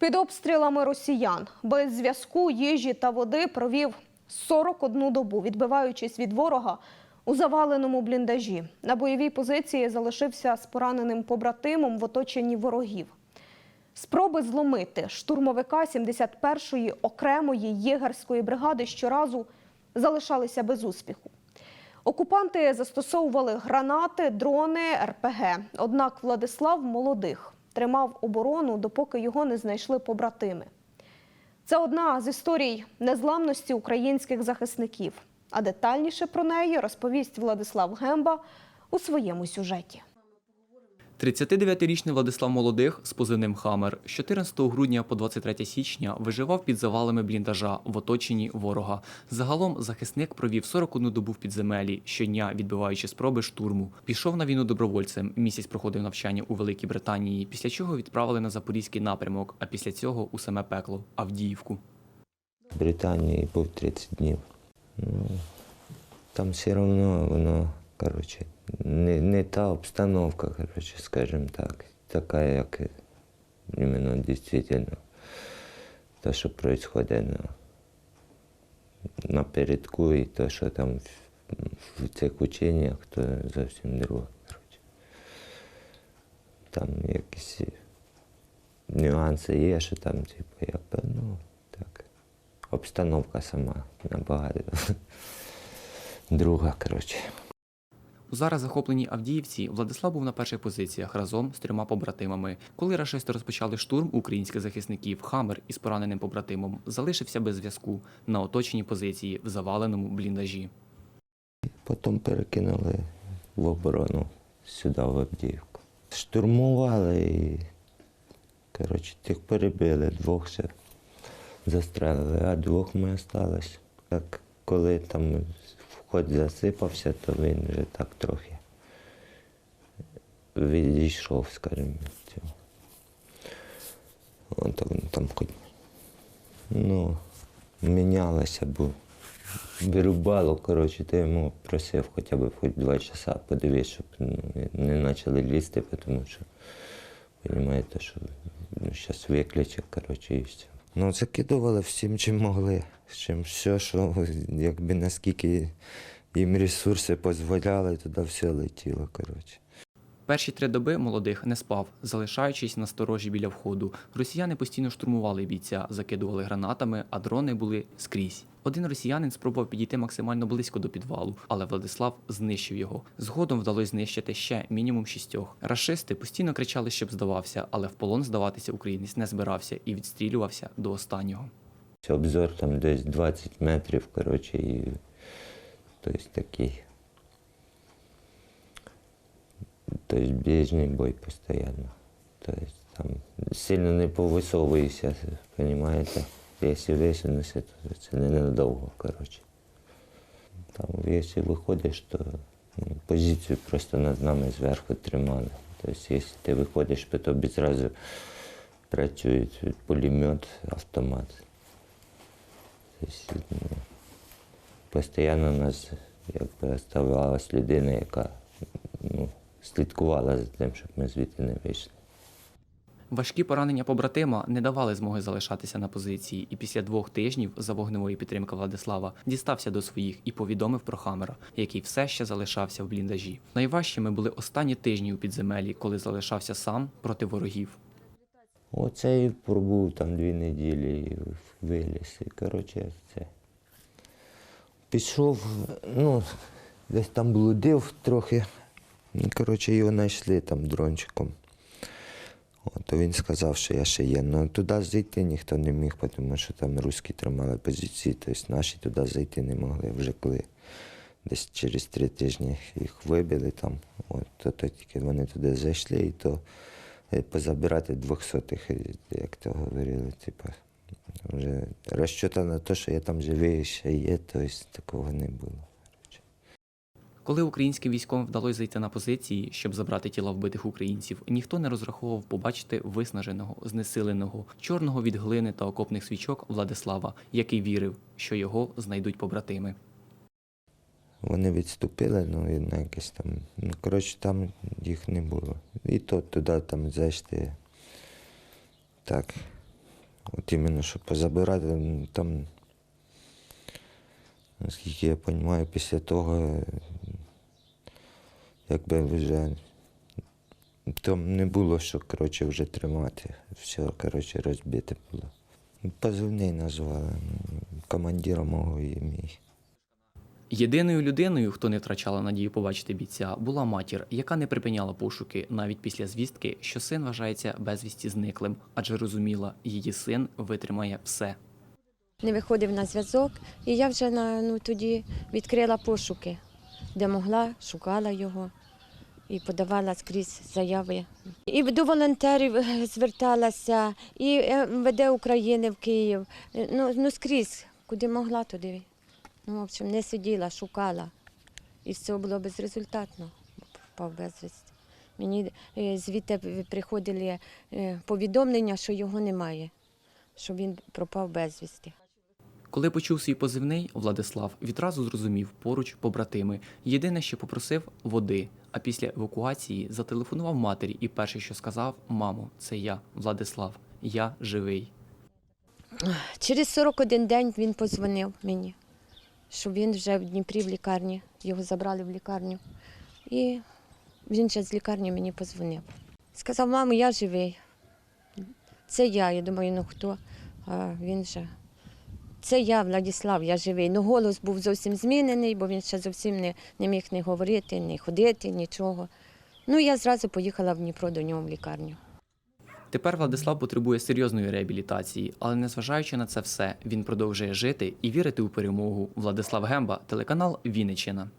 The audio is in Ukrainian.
Під обстрілами росіян без зв'язку, їжі та води провів 41 добу, відбиваючись від ворога у заваленому бліндажі. На бойовій позиції залишився з пораненим побратимом в оточенні ворогів. Спроби зломити штурмовика 71-ї окремої єгерської бригади щоразу залишалися без успіху. Окупанти застосовували гранати, дрони, РПГ. Однак Владислав молодих тримав оборону, допоки його не знайшли побратими. Це одна з історій незламності українських захисників. А детальніше про неї розповість Владислав Гемба у своєму сюжеті. 39-річний Владислав Молодих з позивним Хамер з 14 грудня по 23 січня виживав під завалами бліндажа в оточенні ворога. Загалом захисник провів 41 добу в підземелі, щодня відбиваючи спроби штурму. Пішов на війну добровольцем. Місяць проходив навчання у Великій Британії, після чого відправили на запорізький напрямок, а після цього у саме пекло Авдіївку. Британії був 30 днів. Там все одно воно, коротше, не, не та обстановка, коротше, скажімо так, така, як іменно дійсно те, що відбувається на, напередку і те, що там в, в цих ученнях, то зовсім друге. Там якісь нюанси є, що там, типу, якби, ну, так обстановка сама набагато друга, коротше. У зараз захопленій Авдіївці Владислав був на перших позиціях разом з трьома побратимами. Коли рашисти розпочали штурм українських захисників, Хамер із пораненим побратимом залишився без зв'язку на оточеній позиції в заваленому бліндажі. Потім перекинули в оборону сюди, в Авдіївку. Штурмували і, коротше, тих перебили, двох ще застрелили, а двох ми залишились. Так, коли там вход засипався, то він вже так трохи відійшов, скажімо. від цього. От там, там хоч, ну, мінялося, бо вирубало, коротше, то йому просив хоча б хоч два часа подивись, щоб ну, не почали лізти, тому що, розумієте, що ну, зараз виключать, коротше, і все. Ну, закидували всім, чим могли, чим все, що якби наскільки їм ресурси дозволяли, туди все летіло, коротше. Перші три доби молодих не спав, залишаючись на сторожі біля входу. Росіяни постійно штурмували бійця, закидували гранатами, а дрони були скрізь. Один росіянин спробував підійти максимально близько до підвалу, але Владислав знищив його. Згодом вдалося знищити ще мінімум шістьох. Рашисти постійно кричали, щоб здавався, але в полон здаватися українець не збирався і відстрілювався до останнього. Обзор там десь 20 метрів, коротше, і тобто такий. Тобто біжний бой постійно. Тобто там сильно не повисовуєшся, розумієте? Якщо висунешся, то це ненадовго, коротше. Там, якщо виходиш, то ну, позицію просто над нами зверху тримали. Тобто, якщо ти виходиш, то тобі зразу працюють пулемет, автомат. Тобто, ну, постійно у нас якби оставалась людина, яка ну, слідкувала за тим, щоб ми звідти не вийшли. Важкі поранення побратима не давали змоги залишатися на позиції, і після двох тижнів за вогневої підтримки Владислава дістався до своїх і повідомив про Хамера, який все ще залишався в бліндажі. Найважчими були останні тижні у підземелі, коли залишався сам проти ворогів. Оце і пробув там дві неділі виліз. І, коротше, це. Пішов, ну, десь там блудив трохи. Ну, Коротше, його знайшли там дрончиком. От, то він сказав, що я ще є. Ну туди зайти ніхто не міг, тому що там русські тримали позиції, тобто наші туди зайти не могли. Вже коли десь через три тижні їх вибили там, от, то, то тільки вони туди зайшли, і то е, позабирати двохсотих, е, як то говорили, типу, вже розчота на те, що я там живий ще є, тобто такого не було. Коли українським військовим вдалося зайти на позиції, щоб забрати тіла вбитих українців, ніхто не розраховував побачити виснаженого, знесиленого, чорного від глини та окопних свічок Владислава, який вірив, що його знайдуть побратими. Вони відступили, ну і на якесь там. Ну, коротше, там їх не було. І то туди там зайшли. Так, От іменно, щоб позабирати, там, наскільки я розумію, після того, якби вже там не було що коротше, вже тримати. Все, коротше, розбите було. Позивний назвали, командира мого і мій. Єдиною людиною, хто не втрачала надію побачити бійця, була матір, яка не припиняла пошуки навіть після звістки, що син вважається безвісті зниклим, адже розуміла, її син витримає все. не виходив на зв'язок, і я вже на, ну, тоді відкрила пошуки, де могла, шукала його і подавала скрізь заяви. І до волонтерів е, зверталася, і МВД України в Київ. Е, Ну, ну скрізь, куди могла, туди. Ну, в общем, не сиділа, шукала. І все було безрезультатно, впав безвісті. Мені е, звідти приходили повідомлення, що його немає, що він пропав безвісти. Коли почув свій позивний, Владислав відразу зрозумів поруч побратими. Єдине, що попросив води. А після евакуації зателефонував матері і перше, що сказав: Мамо, це я, Владислав, я живий. Через 41 день він подзвонив мені, що він вже в Дніпрі в лікарні, його забрали в лікарню. І він ще з лікарні мені подзвонив. Сказав, мамо, я живий. Це я. Я думаю, ну хто? А він же. Це я, Владислав, я живий. Ну, голос був зовсім змінений, бо він ще зовсім не, не міг не говорити, не ходити, нічого. Ну, я зразу поїхала в Дніпро до нього в лікарню. Тепер Владислав потребує серйозної реабілітації, але незважаючи на це все, він продовжує жити і вірити у перемогу. Владислав Гемба, телеканал Вінниччина.